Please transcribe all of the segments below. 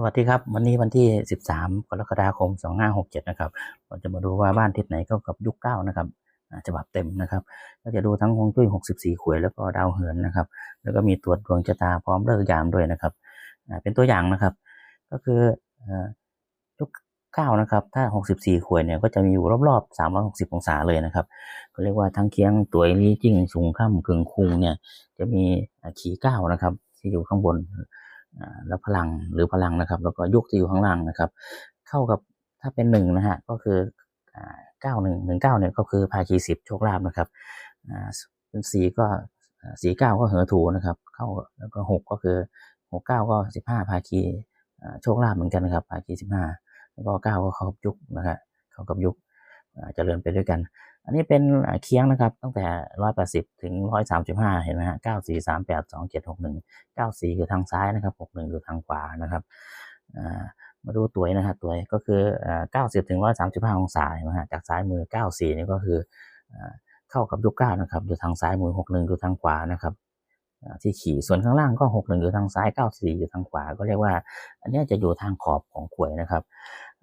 สวัสดีครับ วันนี้วันที่ 13 กรกฎาคม 2567 นะครับ เราจะมาดูว่าบ้านทิศไหนเข้ากับยุคเก้านะครับฉบับเต็มนะครับ ก็จะดูทั้งฮวงจุ้ย 64 ขวยแล้วก็ดาวเหินนะครับ แล้วก็มีตรวจดวงชะตาพร้อมเลิกยามด้วยนะครับ เป็นตัวอย่างนะครับ ก็คือยุคเก้านะครับ ถ้า 64 ขวยเนี่ยก็จะมีอยู่รอบๆ 360 องศาเลยนะครับ ก็เรียกว่าทั้งเคียงตัวลี่จิ้งสูงข้ามกึ่งคุงเนี่ยจะมีขีเก้านะครับที่อยู่ข้างบน แล้วพลังหรือพลังนะครับ แล้วก็ยุคที่อยู่ข้างล่างนะครับ เข้ากับถ้าเป็นหนึ่งนะฮะก็คือเก้าหนึ่งหนึ่งเก้าเนี่ยก็คือภาคีสิบโชคลาภนะครับเป็นสีก็สีเก้าก็เหอถูนะครับ เข้าแล้วก็หกก็คือหกเก้าก็สิบห้าภาคีโชคลาภเหมือนกันนะครับ ภาคีสิบห้าแล้วก็เก้าก็เข้ากับยุคนะฮะเข้ากับยุคเจริญไปด้วยกัน อันนี้เป็นเคียงนะครับ ตั้งแต่ร้อยแปดสิบถึงร้อยสามสิบห้าเห็นไหมฮะเก้าสี่สามแปดสอยู่ทางซ้ายนะครับหกหนึ่งอยู่ทางขวานะครับมาดูตัวนะครับตัวก็คือเก้าสิบถึงร้อยสามสิบห้าองศาเห็นไหมฮะ จากซ้ายมือเก้าสี่นี่ก็คือเข้ากับยุคเก้านะครับ อยู่ทางซ้ายมือหกหนึ่งอยู่ทางขวานะครับที่ขี่ส่วนข้างล่างก็หกหนึ่งอยู่ทางซ้ายเก้าสี่อยู่ทางขวา ก็เรียกว่า อันนี้จะอยู่ทางขอบของขวยนะครับ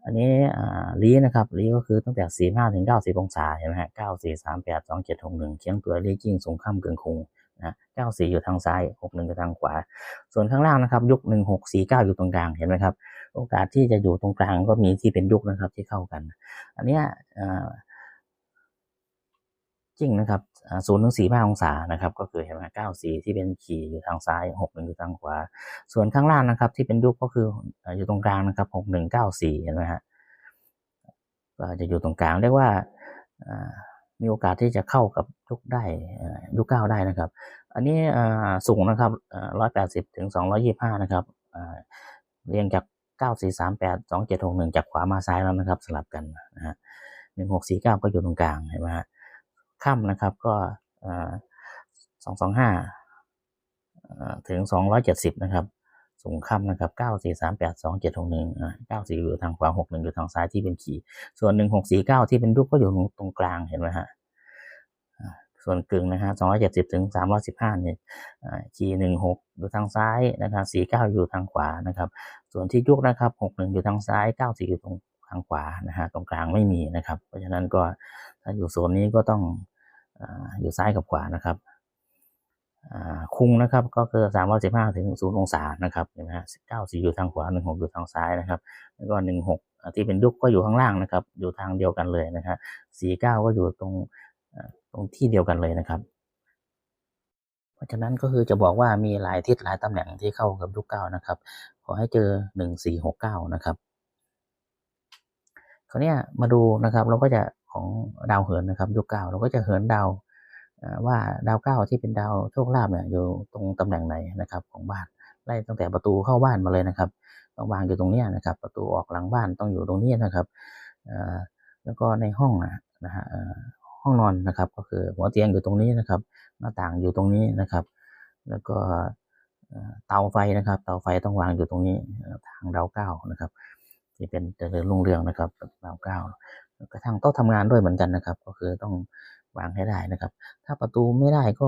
อันนี้ลีนะครับลีก็คือตั้งแต่สี่ห้าถึงเก้าสิบองศาเห็นไหมฮะเก้าสี่สามแปดสองเจ็ดหกหนึ่งเคียงตัวลีจิ้งสูงข้ามเกินคงนะเก้าสี่อยู่ทางซ้ายหกหนึ่งอยู่ทางขวา ส่วนข้างล่างนะครับยุคหนึ่งหกสี่เก้าอยู่ตรงกลางเห็นไหมครับ โอกาสที่จะอยู่ตรงกลางก็มีที่เป็นยุคนะครับที่เข้ากัน อันนี้ จริงนะครับศูนย์ถึงสี่ห้าองศานะครับ ก็คือเห็นไหมเก้าสี่ที่เป็นขี่อยู่ทางซ้ายหกหนึ่งอยู่ทางขวา ส่วนข้างล่างนะครับ ที่เป็นยุคก็คืออยู่ตรงกลางนะครับหกหนึ่งเก้าสี่เห็นไหมฮะก็จะอยู่ตรงกลางเรียกว่ามีโอกาสที่จะเข้ากับยุคได้ยุคเก้าได้นะครับ อันนี้สูงนะครับร้อยแปดสิบถึงสองร้อยี่ห้านะครับเรียงจากเก้าสี่สามแปดสองเจ็ดหกหนึ่งจากขวามาซ้ายแล้วนะครับ สลับกันนะฮะหนึ่งหกสี่เก้าก็อยู่ตรงกลางเห็นไหมฮะ ค่ำนะครับก็สองสองห้าถึงสองร้อยเจ็ดสิบนะครับสูงค่ำนะครับเก้าสี่สามแปดสองเจ็ดหกหนึ่งเก้าสี่อยู่ทางขวาหกหนึ่งอยู่ทางซ้ายที่เป็นขีส่วนหนึ่งหกสี่เก้าที่เป็นรูปก็อยู่ตรงกลางเห็นไหมฮะส่วนกึ่งนะฮะสองร้อยเจ็ดสิบถึงสามร้อยสิบห้าเนี่ยขีหนึ่งหกอยู่ทางซ้ายนะครับสี่เก้าอยู่ทางขวานะครับ ส่วนที่ยุกนะครับหกหนึ่งอยู่ทางซ้ายเก้าสี่อยู่ตรง ทางขวานะฮะตรงกลางไม่มีนะครับ เพราะฉะนั้นก็ถ้าอยู่โซนนี้ก็ต้องอยู่ซ้ายกับขวานะครับคุงนะครับก็คือสามร้อยสิบห้าถึงศูนย์องศานะครับเห็นไหมฮะเก้าสี่อยู่ทางขวาหนึ่งหกอยู่ทางซ้ายนะครับ แล้วก็หนึ่งหกที่เป็นยุคก็อยู่ข้างล่างนะครับ อยู่ทางเดียวกันเลยนะครับสี่เก้าก็อยู่ตรงตรงที่เดียวกันเลยนะครับ เพราะฉะนั้นก็คือจะบอกว่ามีหลายทิศหลายตำแหน่งที่เข้ากับยุคเก้านะครับ ขอให้เจอหนึ่งสี่หกเก้านะครับ ราวนี้มาดูนะครับเราก็จะของดาวเหินนะครับยุคเก้าเราก็จะเหินดาวว่าดาวเก้าที่เป็นดาวโชคลาภเนี่ยอยู่ตรงตำแหน่งไหนนะครับของบ้านไล่ตั้งแต่ประตูเข้าบ้านมาเลยนะครับ ต้องวางอยู่ตรงนี้นะครับ ประตูออกหลังบ้านต้องอยู่ตรงนี้นะครับแล้วก็ในห้องนะฮะห้องนอนนะครับ ก็คือหัวเตียงอยู่ตรงนี้นะครับ หน้าต่างอยู่ตรงนี้นะครับ แล้วก็เตาไฟนะครับ เตาไฟต้องวางอยู่ตรงนี้ทางดาวเก้านะครับ ที่เป็นเจริญรุ่งเรืองนะครับดาวเก้ากระทั่งโต๊ะทำงานด้วยเหมือนกันนะครับ ก็คือต้องวางให้ได้นะครับ ถ้าประตูไม่ได้ก็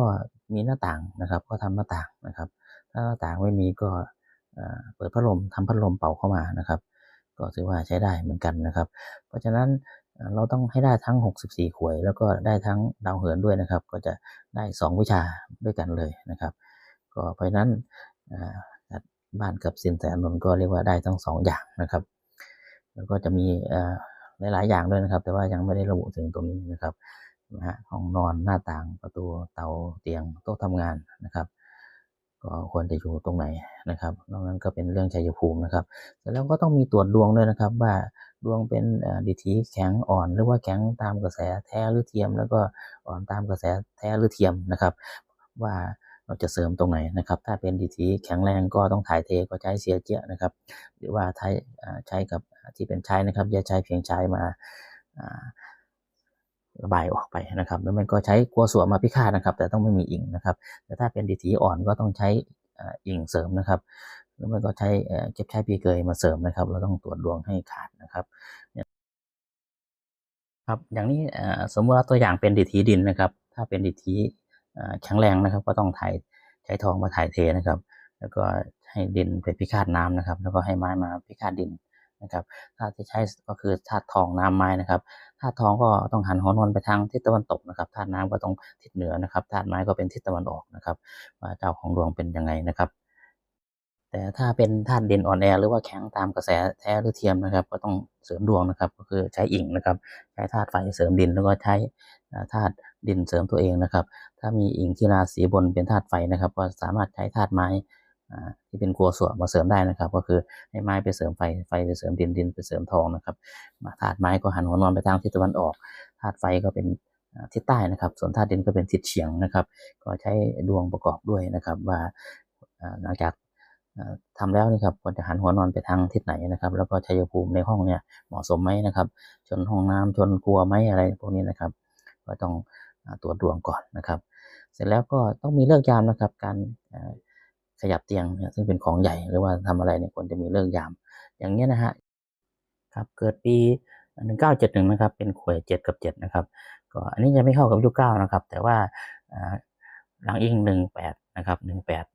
มีหน้าต่างนะครับ ก็ทำหน้าต่างนะครับ ถ้าหน้าต่างไม่มีก็เปิดพัดลมทำพัดลมเป่าเข้ามานะครับ ก็ถือว่าใช้ได้เหมือนกันนะครับ เพราะฉะนั้นเราต้องให้ได้ทั้ง 64 ขวย แล้วก็ได้ทั้งดาวเหินด้วยนะครับ ก็จะได้ 2 วิชาด้วยกันเลยนะครับ ก็เพราะฉะนั้นบ้านกับสินแสนนท์ก็เรียกว่าได้ทั้ง 2 อย่างนะครับ แล้วก็จะมีหลาย ๆ อย่างด้วยนะครับ แต่ว่ายังไม่ได้ระบุถึงตรงนี้นะครับนะฮะห้องนอนหน้าต่างประตูเตาเตียงโต๊ะทำงานนะครับ ก็ควรจะอยู่ตรงไหนนะครับนอกนั้นก็เป็นเรื่องชัยภูมินะครับเสร็จแล้วก็ต้องมีตรวจดวงด้วยนะครับ ว่าดวงเป็นดิถีแข็งอ่อนหรือว่าแข็งตามกระแสแท้หรือเทียม แล้วก็อ่อนตามกระแสแท้หรือเทียมนะครับ ว่า เราจะเสริมตรงไหนนะครับ ถ้าเป็นดิถีแข็งแรงก็ต้องถ่ายเทก็ใช้เสียเจียนะครับ หรือว่าใช้ใช้กับที่เป็นใช้นะครับอย่าใช้เพียงใช้มาระบายออกไปนะครับแล้วมันก็ใช้กลัวสวมาพิฆาตนะครับ แต่ต้องไม่มีอิงนะครับ แต่ถ้าเป็นดิถีอ่อนก็ต้องใช้อิงเสริมนะครับแล้วมันก็ใช้เก็บใช้ปีเกยมาเสริมนะครับ เราต้องตรวจดวงให้ขาดนะครับครับอย่างนี้สมมติว่าตัวอย่างเป็นดิถีดินนะครับ ถ้าเป็นดิถี แข็งแรงนะครับ ก็ต้องถ่ายใช้ทองมาถ่ายเทนะครับ แล้วก็ให้ดินไปพิฆาตน้ำนะครับ แล้วก็ให้ไม้มาพิฆาตดินนะครับธาตุที่ใช้ก็คือธาตุทองน้ำไม้นะครับธาตุทองก็ต้องหันหัวนอนไปทางทิศตะวันตกนะครับธาตุน้ำก็ต้องทิศเหนือนะครับธาตุไม้ก็เป็นทิศตะวันออกนะครับว่าเจ้าของดวงเป็นยังไงนะครับ แต่ถ้าเป็นธาตุดินอ่อนแอหรือว่าแข็งตามกระแสแท้หรือเทียมนะครับ ก็ต้องเสริมดวงนะครับ ก็คือใช้อิงนะครับ ใช้ธาตุไฟเสริมดินแล้วก็ใช้ธาตุดินเสริมตัวเองนะครับ ถ้ามีอิงที่ราศีบนเป็นธาตุไฟนะครับ ก็สามารถใช้ธาตุไม้ที่เป็นครัวสวมาเสริมได้นะครับ ก็คือให้ไม้ไปเสริมไฟไฟไปเสริมดินดินไปเสริมทองนะครับธาตุไม้ก็หันหัวนอนไปทางทิศตะวันออกธาตุไฟก็เป็นทิศใต้นะครับ ส่วนธาตุดินก็เป็นทิศเฉียงนะครับ ก็ใช้ดวงประกอบด้วยนะครับ ว่าหลังจาก อ่าทำแล้วนี่ครับควรจะหันหัวนอนไปทางทิศไหนนะครับ แล้วก็ชัยภูมิในห้องเนี่ยเหมาะสมไหมนะครับ ชนห้องน้ำชนครัวไหมอะไรพวกนี้นะครับ ก็ต้องตรวจดวงก่อนนะครับ เสร็จแล้วก็ต้องมีเลิกยามนะครับ การขยับเตียงเนี่ยซึ่งเป็นของใหญ่หรือว่าทำอะไรเนี่ยควรจะมีเลิกยาม อย่างเงี้ยนะฮะครับเกิดปี 1971 นะครับ เป็นขวย7กับ 7 นะครับ ก็อันนี้จะไม่เข้ากับยุค9นะครับ แต่ว่าหลังอิง 18 นะครับ 18อ่า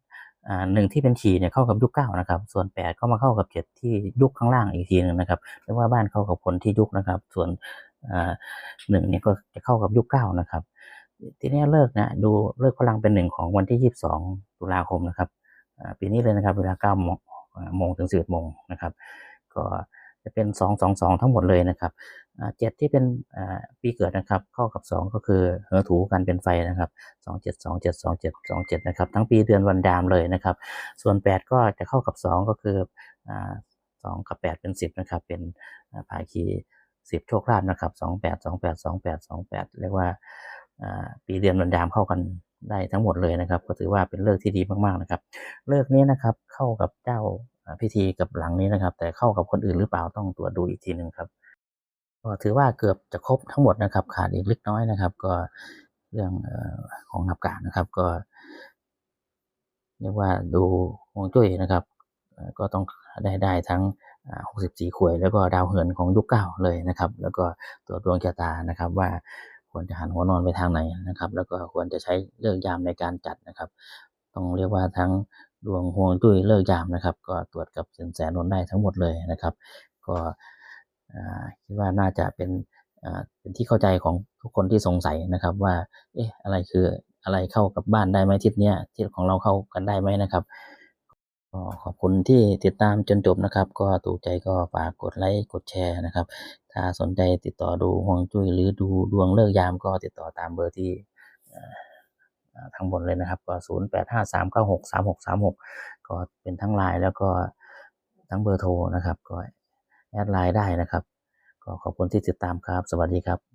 หนึ่งที่เป็นฉีเนี่ยเข้ากับยุคเก้านะครับ ส่วนแปดก็มาเข้ากับ7ที่ยุคข้างล่างอีกทีหนึ่งนะครับเรียกว่าบ้านเข้ากับคนที่ยุคนะครับ ส่วนอ่าหนึ่งเนี่ยก็จะเข้ากับยุคเก้านะครับ ทีนี้เลิกนะดูเลิกพลังเป็นหนึ่งของวันที่ยี่สิบสองตุลาคมนะครับอ่าปีนี้เลยนะครับ เวลา9โมงอ่าโมงถึงสิบโมงนะครับ ก็ จะเป็น 2 2 2 ทั้งหมดเลยนะครับเจ็ดที่เป็นปีเกิดนะครับเข้ากับ 2 ก็คือเหอถูกันเป็นไฟนะครับ 2 7 2 7 2 7 2 7นะครับทั้งปีเดือนวันดามเลยนะครับ ส่วน 8 ก็จะเข้ากับ 2 ก็คืออ่า2กับ 8 เป็น 10นะครับเป็นอ่าภาคี10 โชคลาภนะครับ28 28 28 28 เรียกว่าปีเดือนวันดามเข้ากันได้ทั้งหมดเลยนะครับ ก็ถือว่าเป็นเลิกที่ดีมากๆนะครับ เลิกนี้นะครับเข้ากับเจ้า พิธีกับหลังนี้นะครับ แต่เข้ากับคนอื่นหรือเปล่าต้องตรวจดูอีกทีหนึ่งครับก็ถือว่าเกือบจะครบทั้งหมดนะครับ ขาดอีกเล็กน้อยนะครับ ก็เรื่องอของนับการนะครับ ก็เรียกว่าดูฮวงจุ้ยนะครับ ก็ต้องได้ได้ทั้ง 64ขวย แล้วก็ดาวเหินของยุคเก้าเลยนะครับ แล้วก็ตัวดวงชะตานะครับ ว่าควรจะหันหัวนอนไปทางไหนนะครับ แล้วก็ควรจะใช้เลิกษ์ยามในการจัดนะครับ ต้องเรียกว่าทั้ง ดวงฮวงจุ้ยเลิกยามนะครับ ก็ตรวจกับสินแสนนได้ทั้งหมดเลยนะครับ ก็คิดว่าน่าจะเป็นเป็นที่เข้าใจของทุกคนที่สงสัยนะครับว่า เอ๊ะอะไรคืออะไรเข้ากับบ้านได้ไหมทิศเนี้ยทิศของเราเข้ากันได้ไหมนะครับก็ขอบคุณที่ติดตามจนจบนะครับ ก็ถูกใจก็ฝากกดไลค์กดแชร์นะครับ ถ้าสนใจติดต่อดูฮวงจุ้ยหรือดูดวงเลิกยามก็ติดต่อตามเบอร์ที่ ทางบนเลยนะครับ ก็ 0853963636 ก็เป็นทั้งไลน์แล้วก็ทั้งเบอร์โทรนะครับ ก็แอดไลน์ได้นะครับ ก็ขอบคุณที่ติดตามครับ สวัสดีครับ